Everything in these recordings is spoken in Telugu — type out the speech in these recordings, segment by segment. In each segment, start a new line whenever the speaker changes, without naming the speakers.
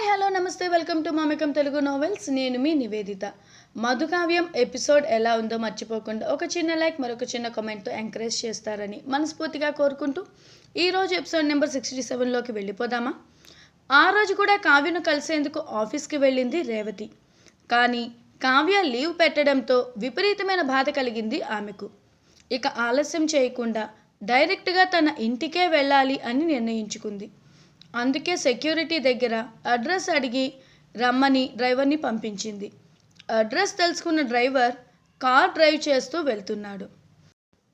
Hi hello namaste welcome to Mamakam Telugu novels నేను మీ నివేదిత. మధుకావ్యం ఎపిసోడ్ ఎలా ఉందో మర్చిపోకుండా ఒక చిన్న లైక్ మరొక చిన్న కామెంట్తో ఎంకరేజ్ చేస్తారని మనస్ఫూర్తిగా కోరుకుంటూ ఈరోజు ఎపిసోడ్ నెంబర్ సిక్స్టీ సెవెన్లోకి వెళ్ళిపోదామా? ఆ రోజు కూడా కావ్యను కలిసేందుకు ఆఫీస్కి వెళ్ళింది రేవతి. కానీ కావ్య లీవ్ పెట్టడంతో విపరీతమైన బాధ కలిగింది ఆమెకు. ఇక ఆలస్యం చేయకుండా డైరెక్ట్గా తన ఇంటికే వెళ్ళాలి అని నిర్ణయించుకుంది. అందుకే సెక్యూరిటీ దగ్గర అడ్రస్ అడిగి రమ్మని డ్రైవర్ని పంపించింది. అడ్రస్ తెలుసుకున్న డ్రైవర్ కార్ డ్రైవ్ చేస్తూ వెళ్తున్నాడు.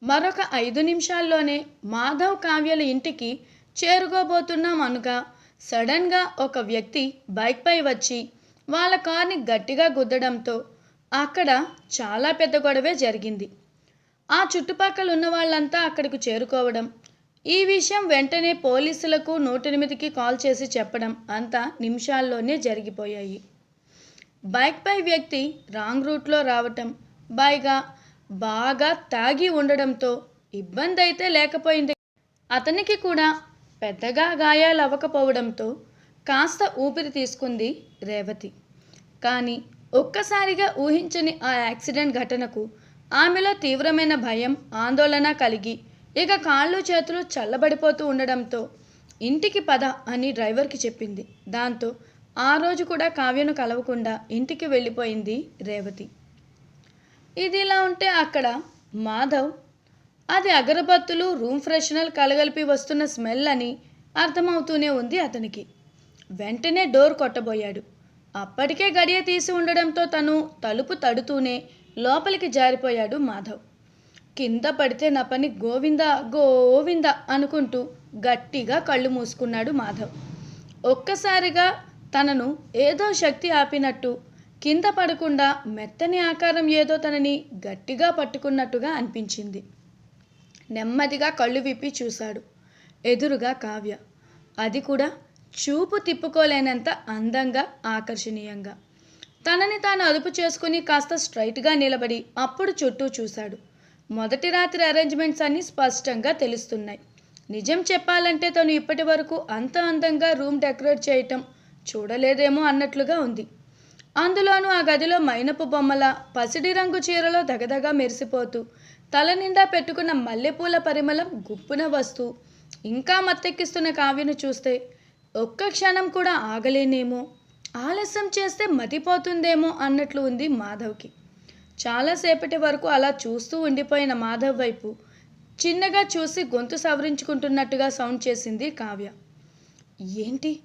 మరొక ఐదు నిమిషాల్లోనే మాధవ్ కావ్యల ఇంటికి చేరుకోబోతున్నాం అనగా సడన్గా ఒక వ్యక్తి బైక్పై వచ్చి వాళ్ళ కార్ని గట్టిగా గుద్దడంతో అక్కడ చాలా పెద్ద గొడవే జరిగింది. ఆ చుట్టుపక్కల ఉన్న వాళ్ళంతా అక్కడికి చేరుకోవడం ఈ విషయం వెంటనే పోలీసులకు నూటెనిమిదికి కాల్ చేసి చెప్పడం అంతా నిమిషాల్లోనే జరిగిపోయాయి. బైక్పై వ్యక్తి రాంగ్ రూట్లో రావటం పైగా బాగా తాగి ఉండడంతో ఇబ్బంది అయితే లేకపోయింది. అతనికి కూడా పెద్దగా గాయాలు అవ్వకపోవడంతో కాస్త ఊపిరి తీసుకుంది రేవతి. కానీ ఒక్కసారిగా ఊహించని ఆ యాక్సిడెంట్ ఘటనకు ఆమెలో తీవ్రమైన భయం ఆందోళన కలిగి ఇక కాళ్ళు చేతులు చల్లబడిపోతూ ఉండడంతో ఇంటికి పద అని డ్రైవర్కి చెప్పింది. దాంతో ఆ రోజు కూడా కావ్యను కలవకుండా ఇంటికి వెళ్ళిపోయింది రేవతి. ఇది ఇలా ఉంటే అక్కడ మాధవ్ అది అగరబత్తులు రూమ్ ఫ్రెషనర్ కలగలిపి వస్తున్న స్మెల్ అని అర్థమవుతూనే ఉంది అతనికి. వెంటనే డోర్ కొట్టబోయాడు. అప్పటికే గడియ తీసి ఉండడంతో తను తలుపు తడుతూనే లోపలికి జారిపోయాడు మాధవ్. కింద పడితే నా పని గోవింద గోవింద అనుకుంటూ గట్టిగా కళ్ళు మూసుకున్నాడు మాధవ్. ఒక్కసారిగా తనను ఏదో శక్తి ఆపినట్టు కింద పడకుండా మెత్తని ఆకారం ఏదో తనని గట్టిగా పట్టుకున్నట్టుగా అనిపించింది. నెమ్మదిగా కళ్ళు విప్పి చూశాడు ఎదురుగా కావ్య. అది కూడా చూపు తిప్పుకోలేనంత అందంగా ఆకర్షణీయంగా. తనని తాను అదుపు చేసుకుని కాస్త స్ట్రైట్గా నిలబడి అప్పుడు చుట్టూ చూశాడు. మొదటి రాత్రి అరేంజ్మెంట్స్ అన్నీ స్పష్టంగా తెలుస్తున్నాయి. నిజం చెప్పాలంటే తను ఇప్పటి వరకు అంత అందంగా రూమ్ డెకరేట్ చేయటం చూడలేదేమో అన్నట్లుగా ఉంది. అందులోనూ ఆ గదిలో మైనపు బొమ్మల పసిడి రంగు చీరలో దగదగా మెరిసిపోతూ తల నిండా పెట్టుకున్న మల్లెపూల పరిమళం గుప్పున వస్తూ ఇంకా మత్తెక్కిస్తున్న కావ్యను చూస్తే ఒక్క క్షణం కూడా ఆగలేనేమో ఆలస్యం చేస్తే మతిపోతుందేమో అన్నట్లు ఉంది మాధవ్కి. చాలాసేపటి వరకు అలా చూస్తూ ఉండిపోయిన మాధవ్ వైపు చిన్నగా చూసి గొంతు సవరించుకుంటున్నట్టుగా సౌండ్ చేసింది కావ్య. ఏంటి?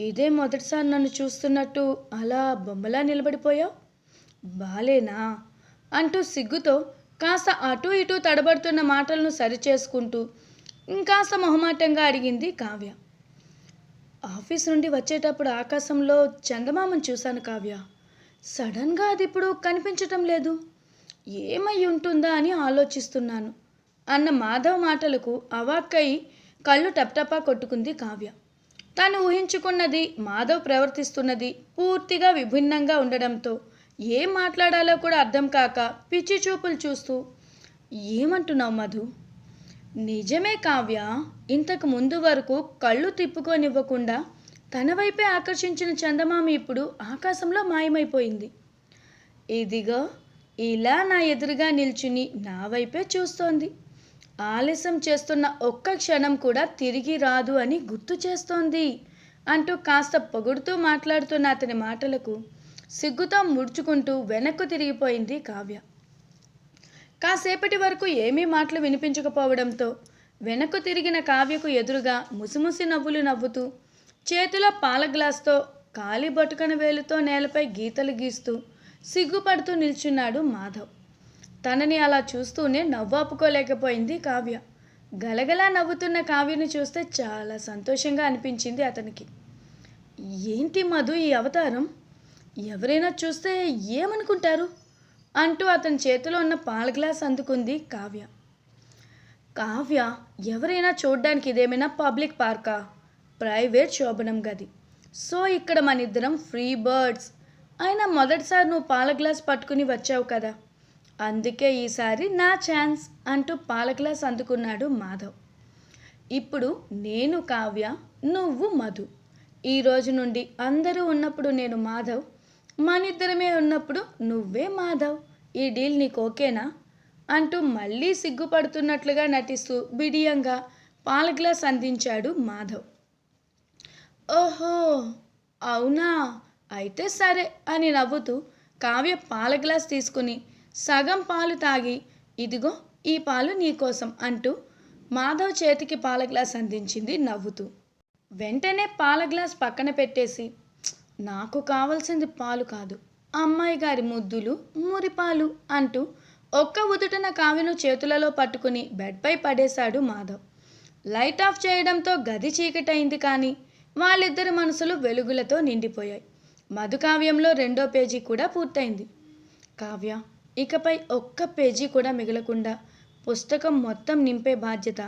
ఇదే మొదటిసారి నన్ను చూస్తున్నట్టు అలా బొమ్మలా నిలబడిపోయావు? బాలేనా? అంటూ సిగ్గుతో కాస్త అటు ఇటు తడబడుతున్న మాటలను సరిచేసుకుంటూ ఇంకాస్త మొహమాటంగా అడిగింది కావ్య. ఆఫీస్ నుండి వచ్చేటప్పుడు ఆకాశంలో చందమామను చూశాను కావ్య. సడన్గా అది ఇప్పుడు కనిపించటం లేదు. ఏమై ఉంటుందా అని ఆలోచిస్తున్నాను. అన్న మాధవ్ మాటలకు అవాక్కై కళ్ళు టప్టపా కొట్టుకుంది కావ్య. తాను ఊహించుకున్నది మాధవ్ ప్రవర్తిస్తున్నది పూర్తిగా విభిన్నంగా ఉండడంతో ఏం మాట్లాడాలో కూడా అర్థం కాక పిచ్చి చూపులు చూస్తూ ఏమంటున్నావు మధు? నిజమే కావ్య ఇంతకు ముందు వరకు కళ్ళు తిప్పుకోనివ్వకుండా తన వైపే ఆకర్షించిన చందమామ ఇప్పుడు ఆకాశంలో మాయమైపోయింది. ఇదిగో ఇలా నా ఎదురుగా నిల్చుని నా వైపే చూస్తోంది. ఆలస్యం చేస్తున్న ఒక్క క్షణం కూడా తిరిగి రాదు అని గుర్తు చేస్తోంది అంటూ కాస్త పొగుడుతూ మాట్లాడుతున్న అతని మాటలకు సిగ్గుతో ముడుచుకుంటూ వెనక్కు తిరిగిపోయింది కావ్య. కాసేపటి వరకు ఏమీ మాటలు వినిపించకపోవడంతో వెనక్కు తిరిగిన కావ్యకు ఎదురుగా ముసిముసి నవ్వులు నవ్వుతూ చేతిలో పాల గ్లాస్తో కాలి బొటకన వేలుతో నేలపై గీతలు గీస్తూ సిగ్గుపడుతూ నిల్చున్నాడు మాధవ్. తనని అలా చూస్తూనే నవ్వాపుకోలేకపోయింది కావ్య. గలగలా నవ్వుతున్న కావ్యను చూస్తే చాలా సంతోషంగా అనిపించింది అతనికి. ఏంటి మధు ఈ అవతారం? ఎవరైనా చూస్తే ఏమనుకుంటారు? అంటూ అతని చేతిలో ఉన్న పాల గ్లాస్ అందుకుంది కావ్య. కావ్య ఎవరైనా చూడ్డానికి ఇదేమైనా పబ్లిక్ పార్కా? ప్రైవేట్ శోభనం గది. సో ఇక్కడ మన ఇద్దరం ఫ్రీ బర్డ్స్. అయినా మొదటిసారి నువ్వు పాల గ్లాస్ పట్టుకుని వచ్చావు కదా. అందుకే ఈసారి నా ఛాన్స్ అంటూ పాల గ్లాస్ అందుకున్నాడు మాధవ్. ఇప్పుడు నేను కావ్య నువ్వు మధు. ఈ రోజు నుండి అందరూ ఉన్నప్పుడు నేను మాధవ్. మనిద్దరమే ఉన్నప్పుడు నువ్వే మాధవ్. ఈ డీల్ నీకు ఓకేనా? అంటూ మళ్ళీ సిగ్గుపడుతున్నట్లుగా నటిస్తూ బిడియంగా పాల గ్లాస్ అందించాడు మాధవ్. ఓహో అవునా? అయితే సరే అని నవ్వుతూ కావ్య పాల గ్లాస్ తీసుకుని సగం పాలు తాగి ఇదిగో ఈ పాలు నీకోసం అంటూ మాధవ్ చేతికి పాల గ్లాస్ అందించింది నవ్వుతూ. వెంటనే పాల గ్లాస్ పక్కన పెట్టేసి నాకు కావాల్సింది పాలు కాదు అమ్మాయి గారి ముద్దులు మురిపాలు అంటూ ఒక్క ఉదుటన కావ్యను చేతులలో పట్టుకుని బెడ్పై పడేశాడు మాధవ్. లైట్ ఆఫ్ చేయడంతో గది చీకటైంది కానీ వాళ్ళిద్దరి మనసులు వెలుగులతో నిండిపోయాయి. మధుకావ్యంలో రెండో పేజీ కూడా పూర్తయింది. కావ్య ఇకపై ఒక్క పేజీ కూడా మిగలకుండా పుస్తకం మొత్తం నింపే బాధ్యత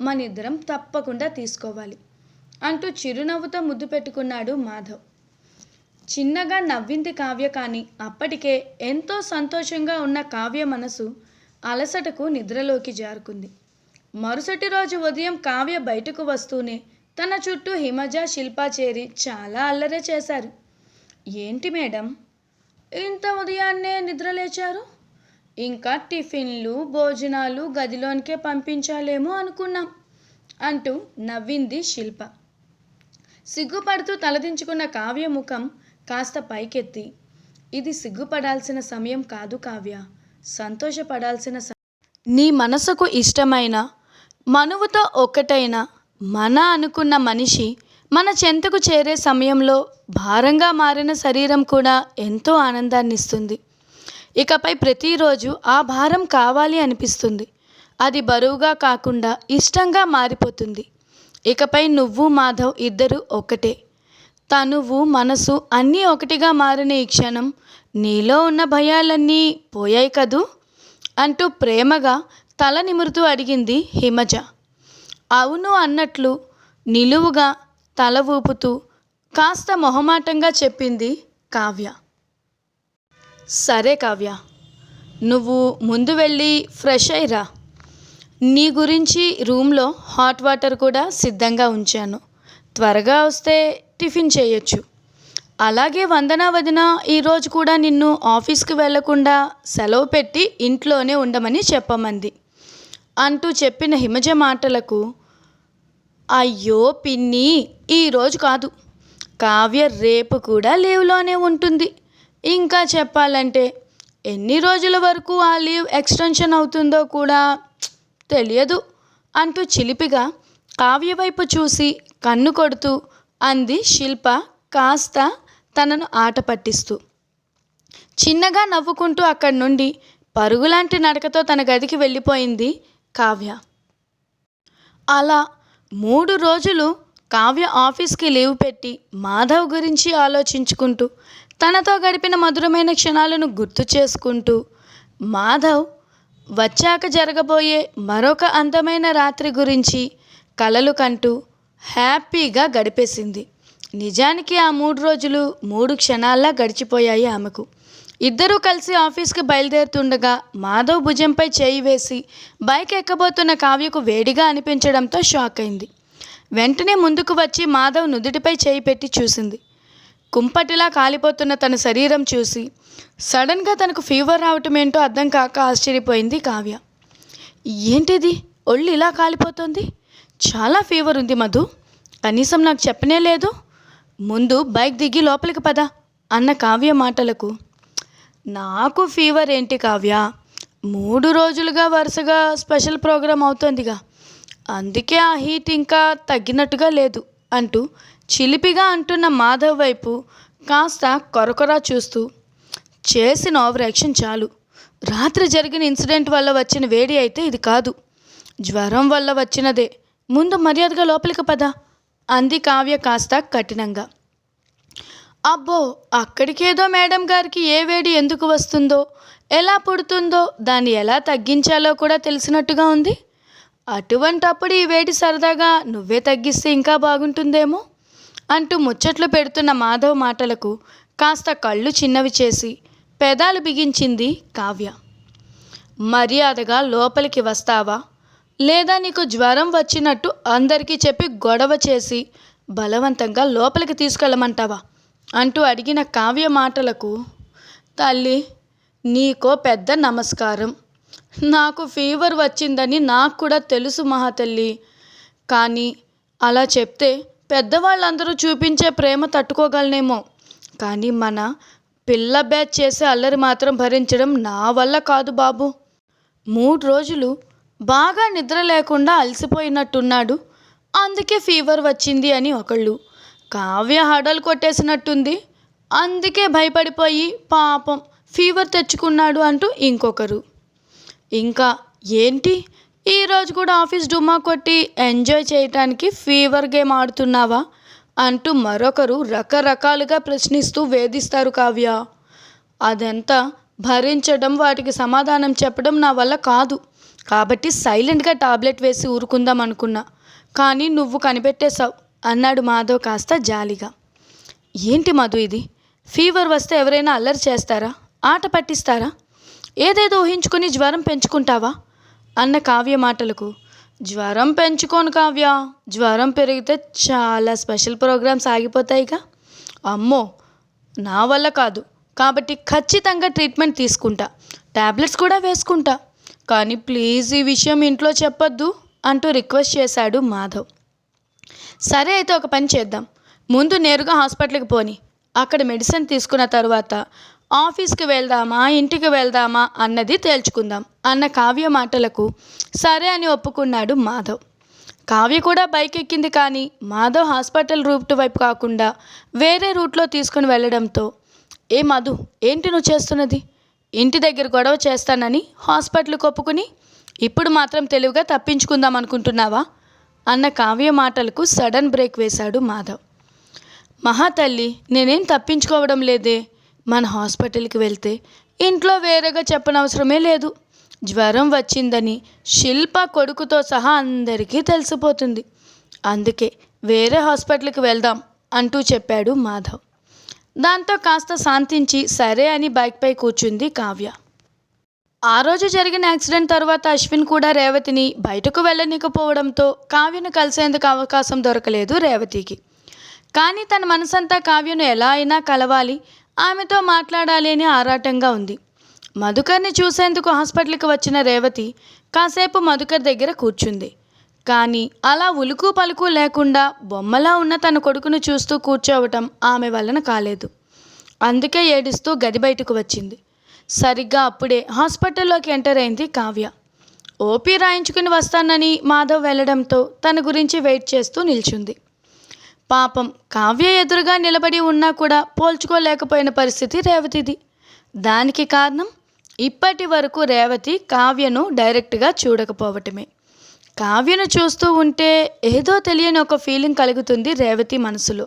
మనిద్దరం తప్పకుండా తీసుకోవాలి అంటూ చిరునవ్వుతో ముద్దు పెట్టుకున్నాడు మాధవ్. చిన్నగా నవ్వింది కావ్య కానీ అప్పటికే ఎంతో సంతోషంగా ఉన్న కావ్య మనసు అలసటకు నిద్రలోకి జారుకుంది. మరుసటి రోజు ఉదయం కావ్య బయటకు వస్తూనే తన చుట్టూ హిమజ శిల్ప చేరి చాలా అల్లరి చేశారు. ఏంటి మేడం ఇంత ఉదయాన్నే నిద్ర లేచారు? ఇంకా టిఫిన్లు భోజనాలు గదిలోనికే పంపించాలేమో అనుకున్నాం అంటూ నవ్వింది శిల్ప. సిగ్గుపడుతూ తలదించుకున్న కావ్య ముఖం కాస్త పైకెత్తి ఇది సిగ్గుపడాల్సిన సమయం కాదు కావ్య సంతోషపడాల్సిన నీ మనసుకు ఇష్టమైన మనువుతో ఒక్కటైన మన అనుకున్న మనిషి మన చెంతకు చేరే సమయంలో భారంగా మారిన శరీరం కూడా ఎంతో ఆనందాన్ని ఇస్తుంది ఇకపై ప్రతిరోజు ఆ భారం కావాలి అనిపిస్తుంది. అది బరువుగా కాకుండా ఇష్టంగా మారిపోతుంది. ఇకపై నువ్వు మాధవ్ ఇద్దరు ఒకటే తనువు మనసు అన్నీ ఒకటిగా మారిన ఈ క్షణం నీలో ఉన్న భయాలన్నీ పోయాయి కదూ? అంటూ ప్రేమగా తల నిమురుతూ అడిగింది హిమజ. అవును అన్నట్లు నిలువుగా తల ఊపుతూ కాస్త మొహమాటంగా చెప్పింది కావ్య. సరే కావ్య నువ్వు ముందు వెళ్ళి ఫ్రెష్ అయ్యిరా. నీ గురించి రూమ్లో హాట్ వాటర్ కూడా సిద్ధంగా ఉంచాను. త్వరగా వస్తే టిఫిన్ చేయొచ్చు. అలాగే వందన వదిన ఈరోజు కూడా నిన్ను ఆఫీస్కి వెళ్ళకుండా సెలవు పెట్టి ఇంట్లోనే ఉండమని చెప్పమంది. అంటూ చెప్పిన హిమజ మాటలకు అయ్యో పిన్ని ఈరోజు కాదు. కావ్య రేపు కూడా లీవ్లోనే ఉంటుంది. ఇంకా చెప్పాలంటే ఎన్ని రోజుల వరకు ఆ లీవ్ ఎక్స్టెన్షన్ అవుతుందో కూడా తెలియదు అంటూ చిలిపిగా కావ్య వైపు చూసి కన్ను కొడుతూ అంది శిల్ప కాస్త తనను ఆట పట్టిస్తూ. చిన్నగా నవ్వుకుంటూ అక్కడి నుండి పరుగులాంటి నడకతో తన గదికి వెళ్ళిపోయింది కావ్య. అలా మూడు రోజులు కావ్య ఆఫీస్కి లీవ్ పెట్టి మాధవ్ గురించి ఆలోచించుకుంటూ తనతో గడిపిన మధురమైన క్షణాలను గుర్తు చేసుకుంటూ మాధవ్ వచ్చాక జరగబోయే మరొక అందమైన రాత్రి గురించి కలలు కంటూ హ్యాపీగా గడిపేసింది. నిజానికి ఆ మూడు రోజులు మూడు క్షణాల్లా గడిచిపోయాయి ఆమెకు. ఇద్దరూ కలిసి ఆఫీస్కి బయలుదేరుతుండగా మాధవ్ భుజంపై చేయి వేసి బైక్ ఎక్కబోతున్న కావ్యకు వేడిగా అనిపించడంతో షాక్ అయింది. వెంటనే ముందుకు వచ్చి మాధవ్ నుదుటిపై చేయి పెట్టి చూసింది. కుంపటిలా కాలిపోతున్న తన శరీరం చూసి సడన్గా తనకు ఫీవర్ రావటం ఏంటో అర్థం కాక ఆశ్చర్యపోయింది కావ్య. ఏంటిది? ఒళ్ళు ఇలా కాలిపోతుంది? చాలా ఫీవర్ ఉంది మధు. కనీసం నాకు చెప్పనే లేదు. ముందు బైక్ దిగి లోపలికి పద అన్న కావ్య మాటలకు నాకు ఫీవర్ ఏంటి కావ్య? మూడు రోజులుగా వరుసగా స్పెషల్ ప్రోగ్రాం అవుతోందిగా. అందుకే ఆ హీట్ ఇంకా తగ్గినట్టుగా లేదు అంటూ చిలిపిగా అంటున్న మాధవ్ వైపు కాస్త కొరకొరా చూస్తూ చేసిన ఓవర్ యాక్షన్ చాలు. రాత్రి జరిగిన ఇన్సిడెంట్ వల్ల వచ్చిన వేడి అయితే ఇది కాదు. జ్వరం వల్ల వచ్చినదే. ముందు మర్యాదగా లోపలికి పద అంది కావ్య కాస్త కఠినంగా. అబ్బో అక్కడికేదో మేడం గారికి ఏ వేడి ఎందుకు వస్తుందో ఎలా పుడుతుందో దాన్ని ఎలా తగ్గించాలో కూడా తెలిసినట్టుగా ఉంది. అటువంటప్పుడు ఈ వేడి సరదాగా నువ్వే తగ్గిస్తే ఇంకా బాగుంటుందేమో? అంటూ ముచ్చట్లు పెడుతున్న మాధవ్ మాటలకు కాస్త కళ్ళు చిన్నవి చేసి పెదాలు బిగించింది కావ్య. మర్యాదగా లోపలికి వస్తావా? లేదా నీకు జ్వరం వచ్చినట్టు అందరికీ చెప్పి గొడవ చేసి బలవంతంగా లోపలికి తీసుకెళ్ళమంటావా? అంటూ అడిగిన కావ్య మాటలకు తల్లి నీకో పెద్ద నమస్కారం. నాకు ఫీవర్ వచ్చిందని నాకు కూడా తెలుసు మహాతల్లి. కానీ అలా చెప్తే పెద్దవాళ్ళందరూ చూపించే ప్రేమ తట్టుకోగలనేమో. కానీ మన పిల్ల బ్యాచ్ చేసే అల్లరి మాత్రం భరించడం నా వల్ల కాదు బాబు. మూడు రోజులు బాగా నిద్ర లేకుండా అలసిపోయినట్టున్నాడు. అందుకే ఫీవర్ వచ్చింది అని ఒకళ్ళు కావ్య హడలు కొట్టేసినట్టుంది. అందుకే భయపడిపోయి పాపం ఫీవర్ తెచ్చుకున్నాడు అంటూ ఇంకొకరు. ఇంకా ఏంటి? ఈరోజు కూడా ఆఫీస్ డుమ్మా కొట్టి ఎంజాయ్ చేయటానికి ఫీవర్ గేమ్ ఆడుతున్నావా? అంటూ మరొకరు రకరకాలుగా ప్రశ్నిస్తూ వేధిస్తారు కావ్య. అదంతా భరించడం వాటికి సమాధానం చెప్పడం నా వల్ల కాదు. కాబట్టి సైలెంట్గా టాబ్లెట్ వేసి ఊరుకుందాం అనుకున్నా. కానీ నువ్వు కనిపెట్టేశావు. అన్నాడు మాధవ్ కాస్త జాలిగా. ఏంటి మధు ఇది? ఫీవర్ వస్తే ఎవరైనా అల్లరి చేస్తారా? ఆట పట్టిస్తారా? ఏదేదో ఊహించుకుని జ్వరం పెంచుకుంటావా? అన్న కావ్య మాటలకు. జ్వరం పెంచుకోను కావ్య. జ్వరం పెరిగితే చాలా స్పెషల్ ప్రోగ్రామ్స్ ఆగిపోతాయిగా. అమ్మో! నా వల్ల కాదు. కాబట్టి ఖచ్చితంగా ట్రీట్మెంట్ తీసుకుంటా. ట్యాబ్లెట్స్ కూడా వేసుకుంటా. కానీ ప్లీజ్ ఈ విషయం ఇంట్లో చెప్పొద్దు అంటూ రిక్వెస్ట్ చేశాడు మాధవ్. సరే అయితే ఒక పని చేద్దాం. ముందు నేరుగా హాస్పిటల్కి పోని. అక్కడ మెడిసిన్ తీసుకున్న తర్వాత ఆఫీస్కి వెళ్దామా ఇంటికి వెళ్దామా అన్నది తేల్చుకుందాం అన్న కావ్య మాటలకు సరే అని ఒప్పుకున్నాడు మాధవ్. కావ్య కూడా బైక్ ఎక్కింది కానీ మాధవ్ హాస్పిటల్ రూట్ వైపు కాకుండా వేరే రూట్లో తీసుకుని వెళ్ళడంతో ఏ మధు ఏంటి నువ్వు చేస్తున్నది? ఇంటి దగ్గర గొడవ చేస్తానని హాస్పిటల్కి ఒప్పుకుని ఇప్పుడు మాత్రం తెలివిగా తప్పించుకుందాం అనుకుంటున్నావా? అన్న కావ్య మాటలకు సడన్ బ్రేక్ వేశాడు మాధవ్. మహాతల్లి నేనేం తప్పించుకోవడం లేదే? మన హాస్పిటల్కి వెళ్తే ఇంట్లో వేరేగా చెప్పనవసరమే లేదు. జ్వరం వచ్చిందని శిల్ప కొడుకుతో సహా అందరికీ తెలిసిపోతుంది. అందుకే వేరే హాస్పిటల్కి వెళ్దాం అంటూ చెప్పాడు మాధవ్. దాంతో కాస్త శాంతించి సరే అని బైక్పై కూర్చుంది కావ్య. ఆ రోజు జరిగిన యాక్సిడెంట్ తర్వాత అశ్విన్ కూడా రేవతిని బయటకు వెళ్ళనీకపోవడంతో కావ్యను కలిసేందుకు అవకాశం దొరకలేదు రేవతికి. కానీ తన మనసంతా కావ్యను ఎలా అయినా కలవాలి ఆమెతో మాట్లాడాలి అని ఆరాటంగా ఉంది. మధుకర్ని చూసేందుకు హాస్పిటల్కి వచ్చిన రేవతి కాసేపు మధుకర్ దగ్గర కూర్చుంది. కానీ అలా ఉలుకు పలుకు లేకుండా బొమ్మలా ఉన్న తన కొడుకును చూస్తూ కూర్చోవటం ఆమె వలన కాలేదు. అందుకే ఏడుస్తూ గది బయటకు వచ్చింది. సరిగ్గా అప్పుడే హాస్పిటల్లోకి ఎంటర్ అయింది కావ్య. ఓపీ రాయించుకుని వస్తానని మాధవ్ వెళ్ళడంతో తన గురించి వెయిట్ చేస్తూ నిల్చుంది. పాపం కావ్య ఎదురుగా నిలబడి ఉన్నా కూడా పోల్చుకోలేకపోయిన పరిస్థితి రేవతిది. దానికి కారణం? ఇప్పటి వరకు రేవతి కావ్యను డైరెక్ట్గా చూడకపోవటమే. కావ్యను చూస్తూ ఉంటే ఏదో తెలియని ఒక ఫీలింగ్ కలుగుతుంది రేవతి మనసులో.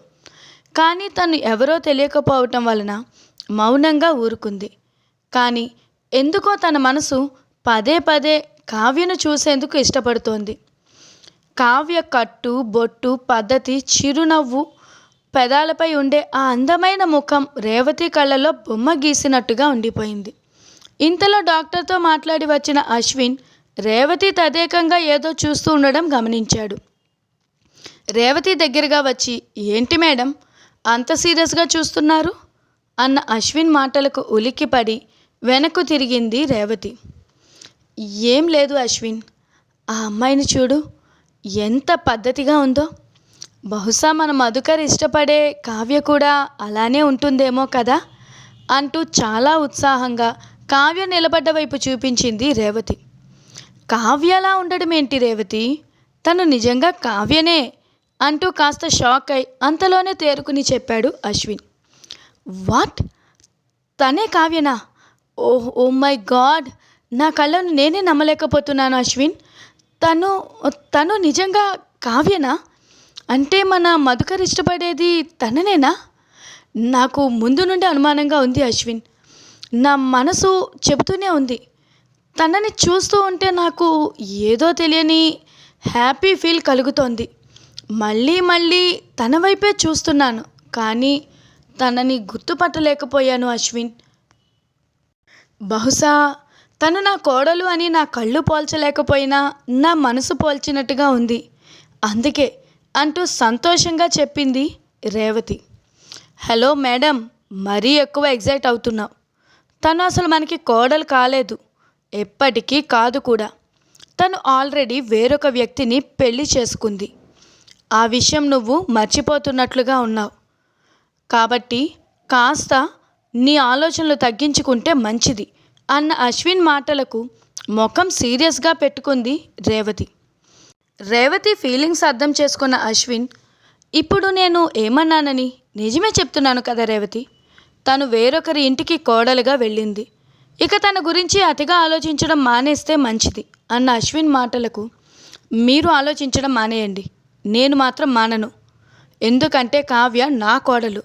కానీ తను ఎవరో తెలియకపోవటం వలన మౌనంగా ఊరుకుంది. కానీ ఎందుకో తన మనసు పదే పదే కావ్యను చూసేందుకు ఇష్టపడుతోంది. కావ్య కట్టు బొట్టు పద్ధతి చిరునవ్వు పెదాలపై ఉండే ఆ అందమైన ముఖం రేవతి కళ్ళలో బొమ్మ గీసినట్టుగా ఉండిపోయింది. ఇంతలో డాక్టర్తో మాట్లాడి వచ్చిన అశ్విన్ రేవతి తదేకంగా ఏదో చూస్తూ ఉండడం గమనించాడు. రేవతి దగ్గరగా వచ్చి ఏంటి మేడం అంత సీరియస్గా చూస్తున్నారు? అన్న అశ్విన్ మాటలకు ఉలిక్కిపడి వెనక్కు తిరిగింది రేవతి. ఏం లేదు అశ్విన్ ఆ అమ్మాయిని చూడు ఎంత పద్ధతిగా ఉందో. బహుశా మన మధుకర్ ఇష్టపడే కావ్య కూడా అలానే ఉంటుందేమో కదా అంటూ చాలా ఉత్సాహంగా కావ్య నిలబడ్డ వైపు చూపించింది రేవతి. కావ్యలా ఉండడం ఏంటి రేవతి? తను నిజంగా కావ్యనే అంటూ కాస్త షాక్ అయి అంతలోనే తేరుకుని చెప్పాడు అశ్విన్. వాట్? తనే కావ్యనా? ఓ ఓ మై గాడ్ నా కళ్ళను నేనే నమ్మలేకపోతున్నాను అశ్విన్. తను తను నిజంగా కావ్యనా? అంటే మన మధుకర్ ఇష్టపడేది తననేనా? నాకు ముందు నుండి అనుమానంగా ఉంది అశ్విన్. నా మనసు చెబుతూనే ఉంది. తనని చూస్తూ ఉంటే నాకు ఏదో తెలియని హ్యాపీ ఫీల్ కలుగుతోంది. మళ్ళీ మళ్ళీ తన వైపే చూస్తున్నాను. కానీ తనని గుర్తుపట్టలేకపోయాను అశ్విన్. బహుశా తను నా కోడలు అని నా కళ్ళు పోల్చలేకపోయినా నా మనసు పోల్చినట్టుగా ఉంది. అందుకే అంటూ సంతోషంగా చెప్పింది రేవతి. హలో మేడం మరీ ఎక్కువ ఎగ్జైట్ అవుతున్నావు తను అసలు మనకి కోడలు కాలేదు. ఎప్పటికీ కాదు కూడా. తను ఆల్రెడీ వేరొక వ్యక్తిని పెళ్ళి చేసుకుంది. ఆ విషయం నువ్వు మర్చిపోతున్నట్లుగా ఉన్నావు. కాబట్టి కాస్త నీ ఆలోచనలు తగ్గించుకుంటే మంచిది అన్న అశ్విన్ మాటలకు ముఖం సీరియస్గా పెట్టుకుంది రేవతి. రేవతి ఫీలింగ్స్ అర్థం చేసుకున్న అశ్విన్ ఇప్పుడు నేను ఏమన్నానని నిజమే చెప్తున్నాను కదా రేవతి. తను వేరొకరి ఇంటికి కోడలుగా వెళ్ళింది. ఇక తన గురించి అతిగా ఆలోచించడం మానేస్తే మంచిది అన్న అశ్విన్ మాటలకు మీరు ఆలోచించడం మానేయండి. నేను మాత్రం మానను. ఎందుకంటే కావ్య నా కోడలు.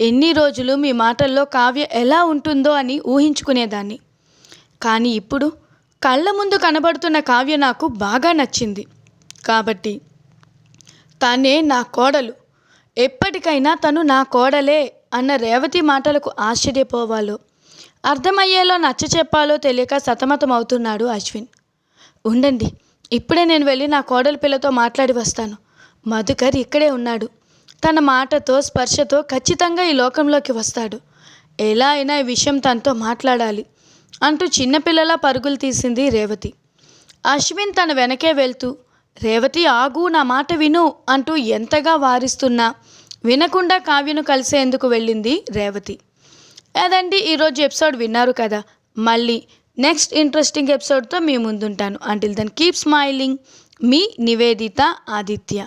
ఎన్ని రోజులు మీ మాటల్లో కావ్య ఎలా ఉంటుందో అని ఊహించుకునేదాన్ని. కానీ ఇప్పుడు కళ్ళ ముందు కనబడుతున్న కావ్య నాకు బాగా నచ్చింది. కాబట్టి తనే నా కోడలు. ఎప్పటికైనా తను నా కోడలే అన్న రేవతి మాటలకు ఆశ్చర్యపోవాలో అర్థమయ్యేలో నచ్చ చెప్పాలో తెలియక సతమతం అవుతున్నాడు అశ్విన్. ఉండండి ఇప్పుడే నేను వెళ్ళి నా కోడలి పిల్లతో మాట్లాడి వస్తాను. మధుకర్ ఇక్కడే ఉన్నాడు. తన మాటతో స్పర్శతో ఖచ్చితంగా ఈ లోకంలోకి వస్తాడు. ఎలా అయినా ఈ విషయం తనతో మాట్లాడాలి అంటూ చిన్నపిల్లలా పరుగులు తీసింది రేవతి. అశ్విన్ తన వెనకే వెళ్తూ రేవతి ఆగు నా మాట విను అంటూ ఎంతగా వారిస్తున్నా వినకుండా కావ్యను కలిసేందుకు వెళ్ళింది రేవతి. అదండి ఈరోజు ఎపిసోడ్ విన్నారు కదా. మళ్ళీ నెక్స్ట్ ఇంట్రెస్టింగ్ ఎపిసోడ్తో మీ ముందుంటాను. అంటిల్ దెన్ కీప్ స్మైలింగ్ మీ నివేదిత ఆదిత్య.